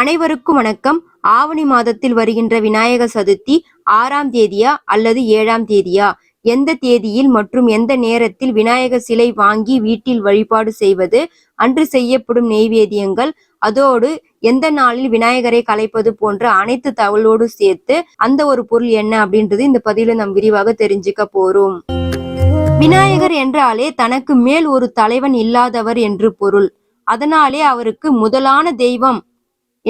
அனைவருக்கும் வணக்கம். ஆவணி மாதத்தில் வருகின்ற விநாயக சதுர்த்தி ஆறாம் தேதியா அல்லது ஏழாம் தேதியா? எந்த தேதியில் மற்றும் எந்த நேரத்தில் விநாயகர் சிலை வாங்கி வீட்டில் வழிபாடு செய்வது? அன்று செய்யப்படும் நெய்வேதியங்கள் அதோடு எந்த நாளில் விநாயகரை கலைப்பது போன்ற அனைத்து தகவலோடு சேர்த்து அந்த ஒரு பொருள் என்ன அப்படின்றது இந்த பதிவுல நாம் விரிவாக தெரிஞ்சுக்க போறோம். விநாயகர் என்றாலே தனக்கு மேல் ஒரு தலைவன் இல்லாதவர் என்று பொருள். அதனாலே அவருக்கு முதலான தெய்வம்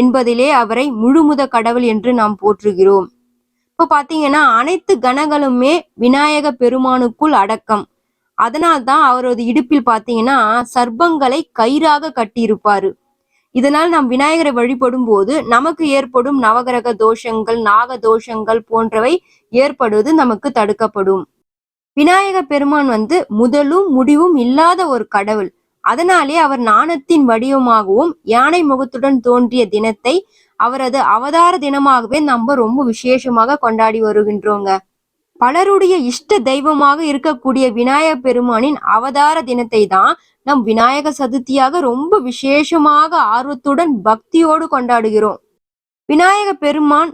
என்பதிலே அவரை முழுமுத கடவுள் என்று நாம் போற்றுகிறோம். இப்போ பாத்தீங்கன்னா அனைத்து கணங்களுமே விநாயக பெருமானுக்குள் அடக்கம். அதனால்தான் அவரது இடுப்பில் பாத்தீங்கன்னா சர்ப்பங்களை கயிறாக கட்டியிருப்பாரு. இதனால் நாம் விநாயகரை வழிபடும் போது நமக்கு ஏற்படும் நவகிரக தோஷங்கள் நாக தோஷங்கள் போன்றவை ஏற்படுவது நமக்கு தடுக்கப்படும். விநாயக பெருமான் வந்து முதலும் முடிவும் இல்லாத ஒரு கடவுள். அதனாலே அவர் நாணத்தின் வடிவமாகவும் யானை முகத்துடன் தோன்றிய தினத்தை அவரது அவதார தினமாகவே நம்ம ரொம்ப விசேஷமாக கொண்டாடி வருகின்றோங்க. பலருடைய இஷ்ட தெய்வமாக இருக்கக்கூடிய விநாயக பெருமானின் அவதார தினத்தை தான் நம் விநாயக சதுர்த்தியாக ரொம்ப விசேஷமாக ஆர்வத்துடன் பக்தியோடு கொண்டாடுகிறோம். விநாயக பெருமான்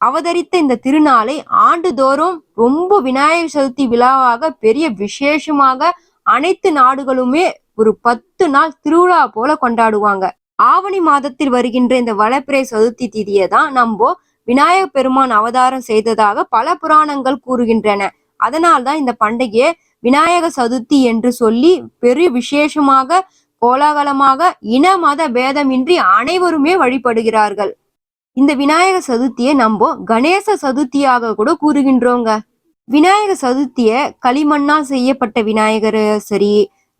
அவதரித்த இந்த திருநாளை ஆண்டுதோறும் ரொம்ப விநாயகர் சதுர்த்தி விழாவாக பெரிய விசேஷமாக அனைத்து நாடுகளுமே ஒரு பத்து நாள் திருவிழா போல கொண்டாடுவாங்க. ஆவணி மாதத்தில் வருகின்ற இந்த வளப்பிறை சதுர்த்தி திதியை தான் நம்ம விநாயக பெருமான் அவதாரம் செய்ததாக பல புராணங்கள் கூறுகின்றன. அதனால்தான் இந்த பண்டிகையை விநாயக சதுர்த்தி என்று சொல்லி பெரிய விசேஷமாக கோலாகலமாக இன மத பேதமின்றி அனைவருமே வழிபடுகிறார்கள். இந்த விநாயக சதுர்த்தியை நம்ம கணேச சதுர்த்தியாக கூட கூறுகின்றோங்க. விநாயக சதுர்த்திய களிமண்ணால் செய்யப்பட்ட விநாயகர் சரி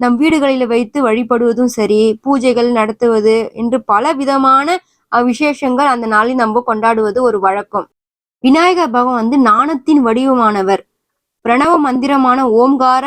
நம் வீடுகளில் வைத்து வழிபடுவதும் சரி பூஜைகள் நடத்துவது என்று பல விதமான விசேஷங்கள் அந்த நாளில் நம்ம கொண்டாடுவது ஒரு வழக்கம். விநாயகர் பகவான் வந்து நாணத்தின் வடிவமானவர். பிரணவ மந்திரமான ஓம்கார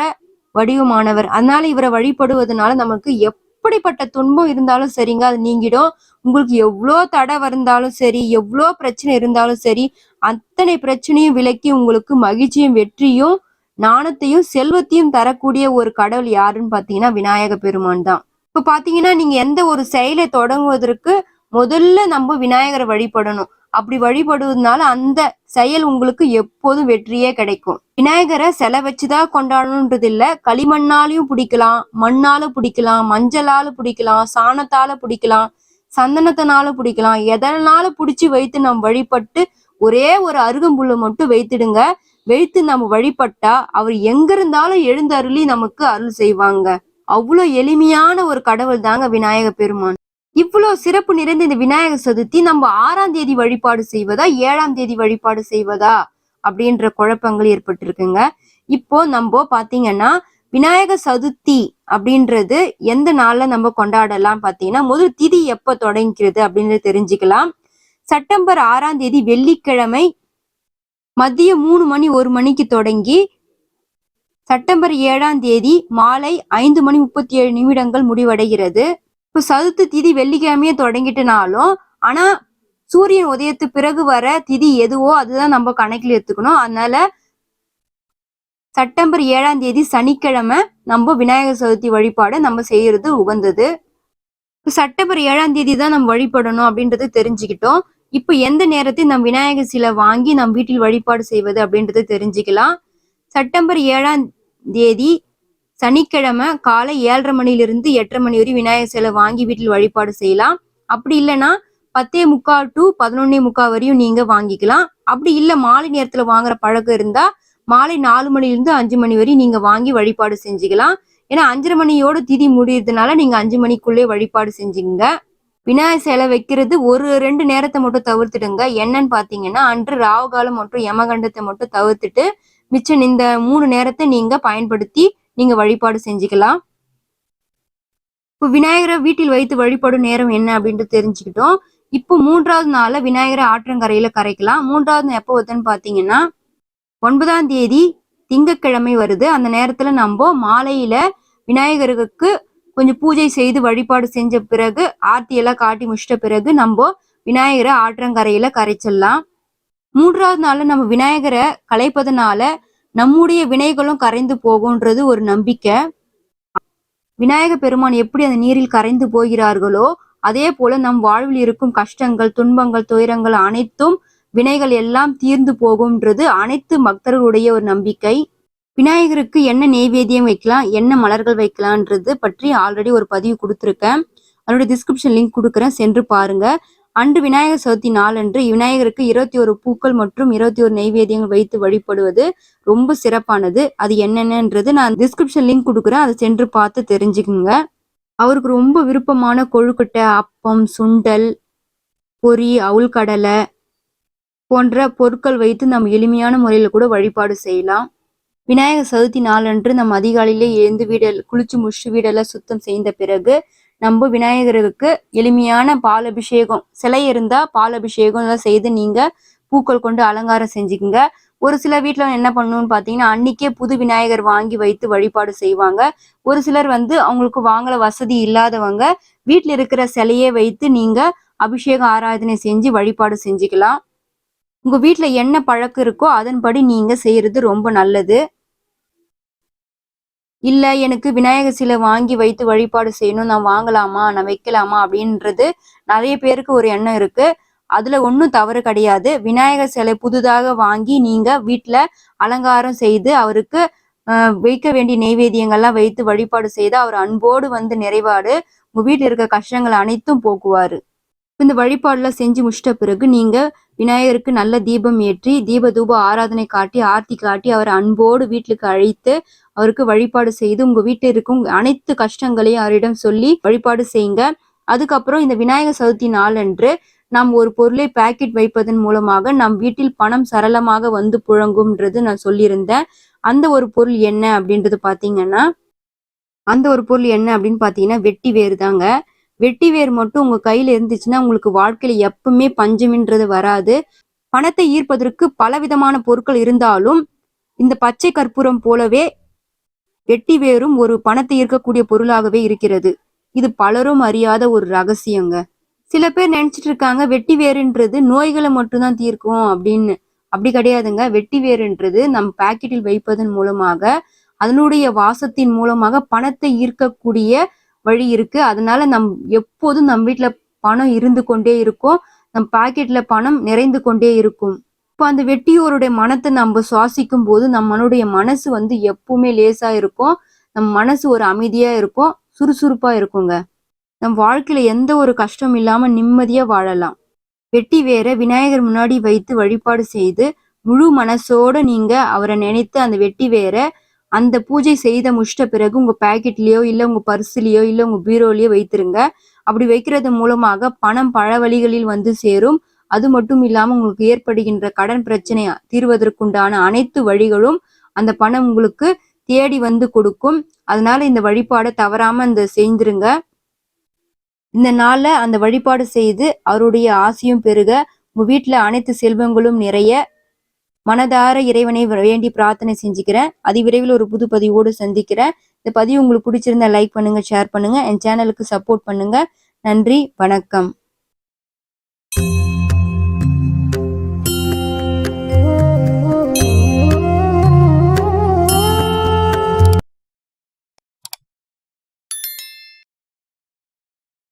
வடிவமானவர். அதனால இவரை வழிபடுவதனால நமக்கு எப்படிப்பட்ட துன்பம் இருந்தாலும் சரிங்க அது நீங்கிடும். உங்களுக்கு எவ்வளோ தடை இருந்தாலும் சரி எவ்வளோ பிரச்சனை இருந்தாலும் சரி அத்தனை பிரச்சனையும் விலக்கி உங்களுக்கு மகிழ்ச்சியும் வெற்றியும் நாணத்தையும் செல்வத்தையும் தரக்கூடிய ஒரு கடவுள் யாருன்னு பாத்தீங்கன்னா விநாயக பெருமான் தான். இப்ப பாத்தீங்கன்னா நீங்க எந்த ஒரு செயலை தொடங்குவதற்கு முதல்ல நம்ம விநாயகரை வழிபடணும். அப்படி வழிபடுவதனால அந்த செயல் உங்களுக்கு எப்போதும் வெற்றியே கிடைக்கும். விநாயகரை சிலை வச்சுதான் கொண்டாடணுன்றது இல்ல களிமண்ணாலையும் பிடிக்கலாம் மண்ணால பிடிக்கலாம் மஞ்சளால பிடிக்கலாம் சாணத்தால பிடிக்கலாம் சந்தனத்தினால பிடிக்கலாம். எதனால பிடிச்சி வைத்து நாம் வழிபட்டு ஒரே ஒரு அருகம்புல்லை மட்டும் வைத்துடுங்க. வைத்து நம்ம வழிபட்டா அவர் எங்க இருந்தாலும் எழுந்தருளி நமக்கு அருள் செய்வாங்க. அவ்வளோ எளிமையான ஒரு கடவுள் தாங்க விநாயக பெருமான். இவ்வளவு சிறப்பு நிறைந்த இந்த விநாயக சதுர்த்தி நம்ம ஆறாம் தேதி வழிபாடு செய்வதா ஏழாம் தேதி வழிபாடு செய்வதா அப்படின்ற குழப்பங்கள் ஏற்பட்டிருக்குங்க. இப்போ நம்ம பாத்தீங்கன்னா விநாயக சதுர்த்தி அப்படின்றது எந்த நாள்ல நம்ம கொண்டாடலாம் பாத்தீங்கன்னா முதல் திதி எப்ப தொடங்கிறது அப்படின்றது தெரிஞ்சுக்கலாம். செப்டம்பர் ஆறாம் தேதி வெள்ளிக்கிழமை மதியம் மூணு மணி ஒரு மணிக்கு தொடங்கி செப்டம்பர் ஏழாம் தேதி மாலை ஐந்து மணி முப்பத்தி ஏழு நிமிடங்கள் முடிவடைகிறது. இப்போ சதுர்த்தி திதி வெள்ளிக்கிழமையே தொடங்கிட்டனாலும் ஆனா சூரியன் உதயத்து பிறகு வர திதி எதுவோ அதுதான் நம்ம கணக்கில் எடுத்துக்கணும். அதனால செப்டம்பர் ஏழாம் தேதி சனிக்கிழமை நம்ம விநாயகர் சதுர்த்தி வழிபாடு நம்ம செய்யறது உகந்தது. செப்டம்பர் ஏழாம் தேதி தான் நம்ம வழிபடணும் அப்படின்றது தெரிஞ்சுக்கிட்டோம். இப்போ எந்த நேரத்தில் நம் விநாயகர் சிலை வாங்கி நம் வீட்டில் வழிபாடு செய்வது அப்படின்றத தெரிஞ்சுக்கலாம். செப்டம்பர் ஏழாம் தேதி சனிக்கிழமை காலை ஏழரை மணிலிருந்து எட்டரை மணி வரை விநாயகர் சிலை வாங்கி வீட்டில் வழிபாடு செய்யலாம். அப்படி இல்லைன்னா பத்தே முக்கால் டு பதினொன்னே முக்கால் வரையும் நீங்க வாங்கிக்கலாம். அப்படி இல்லை மாலை நேரத்துல வாங்குற பழக்கம் இருந்தா மாலை நாலு மணிலிருந்து அஞ்சு மணி வரையும் நீங்க வாங்கி வழிபாடு செஞ்சுக்கலாம். ஏன்னா அஞ்சரை மணியோட திதி முடியறதுனால நீங்க அஞ்சு மணிக்குள்ளே வழிபாடு செஞ்சுங்க விநாயகர் சிலை வைக்கிறது ஒரு ரெண்டு நேரத்தை மட்டும் தவிர்த்துடுங்க. என்னன்னு பாத்தீங்கன்னா அன்று ராவுகாலம் மற்றும் யமகண்டத்தை மட்டும் தவிர்த்துட்டு மிச்சம் இந்த மூணு நேரத்தை நீங்க பயன்படுத்தி நீங்க வழிபாடு செஞ்சுக்கலாம். இப்போ விநாயகரை வீட்டில் வைத்து வழிபடும் நேரம் என்ன அப்படின்ட்டு தெரிஞ்சுக்கிட்டோம். இப்போ மூன்றாவது நாள விநாயகரை ஆற்றங்கரையில கரைக்கலாம். மூன்றாவது நாள் எப்போ வருதுன்னு பார்த்தீங்கன்னா ஒன்பதாம் தேதி திங்கட்கிழமை வருது. அந்த நேரத்துல நம்ம மாலையில விநாயகருக்கு கொஞ்சம் பூஜை செய்து வழிபாடு செஞ்ச பிறகு ஆர்த்தி எல்லாம் காட்டி முடிச்சிட்ட பிறகு நம்ம விநாயகரை ஆற்றங்கரையில கரைச்சிடலாம். மூன்றாவது நாள் நம்ம விநாயகரை கலைப்பதனால நம்முடைய வினைகளும் கரைந்து போகும்ன்றது ஒரு நம்பிக்கை. விநாயக பெருமான் எப்படி அந்த நீரில் கரைந்து போகிறார்களோ அதே போல நம் வாழ்வில் இருக்கும் கஷ்டங்கள் துன்பங்கள் துயரங்கள் அனைத்தும் வினைகள் எல்லாம் தீர்ந்து போகும்ன்றது அனைத்து பக்தர்களுடைய ஒரு நம்பிக்கை. விநாயகருக்கு என்ன நெய்வேத்தியம் வைக்கலாம் என்ன மலர்கள் வைக்கலான்றது பற்றி ஆல்ரெடி ஒரு பதிவு கொடுத்துருக்கேன். அதோட டிஸ்கிரிப்ஷன் லிங்க் கொடுக்குறேன் சென்று பாருங்க. அன்று விநாயகர் சதுர்த்தி நாளன்று விநாயகருக்கு இருபத்தி ஒரு பூக்கள் மற்றும் இருபத்தி ஒரு நெய்வேத்தியங்கள் வைத்து வழிபடுவது ரொம்ப சிறப்பானது. அது என்னென்னன்றது நான் டிஸ்கிரிப்ஷன் லிங்க் கொடுக்குறேன் அதை சென்று பார்த்து தெரிஞ்சுக்குங்க. அவருக்கு ரொம்ப விருப்பமான கொழுக்கட்டை அப்பம் சுண்டல் பொரி அவுள் கடலை போன்ற பொருட்கள் வைத்து நம்ம எளிமையான முறையில் கூட வழிபாடு செய்யலாம். விநாயகர் சதுர்த்தி நாளன்று நம்ம அதிகாலையிலே எழுந்து வீடல் குளிச்சு முடிச்சு வீடெல்லாம் சுத்தம் செய்த பிறகு நம்ம விநாயகருக்கு எளிமையான பால் அபிஷேகம் சிலை இருந்தால் பால் அபிஷேகம் எல்லாம் செய்து நீங்கள் பூக்கள் கொண்டு அலங்காரம் செஞ்சுக்குங்க. ஒரு சில வீட்டில் என்ன பண்ணணும்னு பார்த்தீங்கன்னா அன்னைக்கே புது விநாயகர் வாங்கி வைத்து வழிபாடு செய்வாங்க. ஒரு சிலர் வந்து அவங்களுக்கு வாங்கல வசதி இல்லாதவங்க வீட்டில் இருக்கிற சிலையே வைத்து நீங்கள் அபிஷேகம் ஆராதனை செஞ்சு வழிபாடு செஞ்சுக்கலாம். உங்கள் வீட்டில் என்ன பழக்கம் இருக்கோ அதன்படி நீங்கள் செய்கிறது ரொம்ப நல்லது. இல்ல எனக்கு விநாயகர் சிலை வாங்கி வைத்து வழிபாடு செய்யணும் நான் வாங்கலாமா நான் வைக்கலாமா அப்படின்றது நிறைய பேருக்கு ஒரு எண்ணம் இருக்கு. அதுல ஒன்றும் தவறு கிடையாது. விநாயகர் சிலை புதுதாக வாங்கி நீங்க வீட்டுல அலங்காரம் செய்து அவருக்கு வைக்க வேண்டிய நெய்வேத்தியங்கள்லாம் வைத்து வழிபாடு செய்து அவர் அன்போடு வந்து நிறைவாடு உங்க வீட்டில் இருக்க கஷ்டங்கள் அனைத்தும் போக்குவாரு. இந்த வழிபாடெலாம் செஞ்சு முடிச்சிட்ட பிறகு நீங்கள் விநாயகருக்கு நல்ல தீபம் ஏற்றி தீப தூப ஆராதனை காட்டி ஆர்த்தி காட்டி அவர் அன்போடு வீட்டுக்கு அழைத்து அவருக்கு வழிபாடு செய்து உங்கள் வீட்டில் இருக்கும் அனைத்து கஷ்டங்களையும் அவரிடம் சொல்லி வழிபாடு செய்யுங்க. அதுக்கப்புறம் இந்த விநாயகர் சதுர்த்தி நாளன்று நாம் ஒரு பொருளை பாக்கெட் வைப்பதன் மூலமாக நம் வீட்டில் பணம் சரளமாக வந்து புழங்கும்ன்றது நான் சொல்லியிருந்தேன். அந்த ஒரு பொருள் என்ன அப்படின்றது பார்த்தீங்கன்னா அந்த ஒரு பொருள் என்ன அப்படின்னு பார்த்தீங்கன்னா வெட்டி வேறு தாங்க வெட்டி வேர் மட்டும் உங்க கையில இருந்துச்சுன்னா உங்களுக்கு வாழ்க்கையில எப்பவுமே பஞ்சமின்றது வராது. பணத்தை ஈர்ப்பதற்கு பலவிதமான பொருட்கள் இருந்தாலும் இந்த பச்சை கற்பூரம் போலவே வெட்டி வேரும் ஒரு பணத்தை ஈர்க்கக்கூடிய பொருளாகவே இருக்கிறது. இது பலரும் அறியாத ஒரு ரகசியங்க. சில பேர் நினைச்சிட்டு இருக்காங்க வெட்டி வேறுன்றது நோய்களை மட்டும்தான் தீர்க்கும் அப்படின்னு. அப்படி கிடையாதுங்க. வெட்டி வேறுன்றது நம் பாக்கெட்டில் வைப்பதன் மூலமாக அதனுடைய வாசத்தின் மூலமாக பணத்தை ஈர்க்கக்கூடிய வழி இருக்கு. அதனால நம் எப்போதும் நம் வீட்டுல பணம் இருந்து கொண்டே இருக்கும். நம் பாக்கெட்ல பணம் நிறைந்து கொண்டே இருக்கும். இப்போ அந்த வெட்டியோருடைய மனத்தை நம்ம சுவாசிக்கும் போது நம்மளுடைய மனசு வந்து எப்பவுமே லேசா இருக்கும். நம் மனசு ஒரு அமைதியா இருக்கும். சுறுசுறுப்பா இருக்குங்க. நம் வாழ்க்கையில எந்த ஒரு கஷ்டம் இல்லாம நிம்மதியா வாழலாம். வெட்டி வேற விநாயகர் முன்னாடி வைத்து வழிபாடு செய்து முழு மனசோட நீங்க அவரை நினைத்து அந்த வெட்டி வேற அந்த பூஜை செய்த முடிச்சிட்ட பிறகு உங்க பேக்கெட்லயோ இல்ல உங்க பர்ஸ்லயோ இல்ல உங்க பீரோலயோ வைத்திருங்க. அப்படி வைக்கிறது மூலமாக பணம் பல வழிகளில் வந்து சேரும். அது மட்டும் இல்லாம உங்களுக்கு ஏற்படுகின்ற கடன் பிரச்சனை தீர்வதற்குண்டான அனைத்து வழிகளும் அந்த பணம் உங்களுக்கு தேடி வந்து கொடுக்கும். அதனால இந்த வழிபாடை தவறாம இந்த செஞ்சிருங்க இந்த நாள்ல அந்த வழிபாடு செய்து அவருடைய ஆசையும் பெருக. உங்க வீட்டுல அனைத்து செல்வங்களும் நிறைய. மனதார இறைவனை வேண்டி பிரார்த்தனை செஞ்சுக்கிறேன். அது விரைவில் ஒரு புது பதிவோடு சந்திக்கிறேன். இந்த பதிவு உங்களுக்கு பிடிச்சிருந்தா லைக் பண்ணுங்க ஷேர் பண்ணுங்க என் சேனலுக்கு சப்போர்ட் பண்ணுங்க. நன்றி வணக்கம்.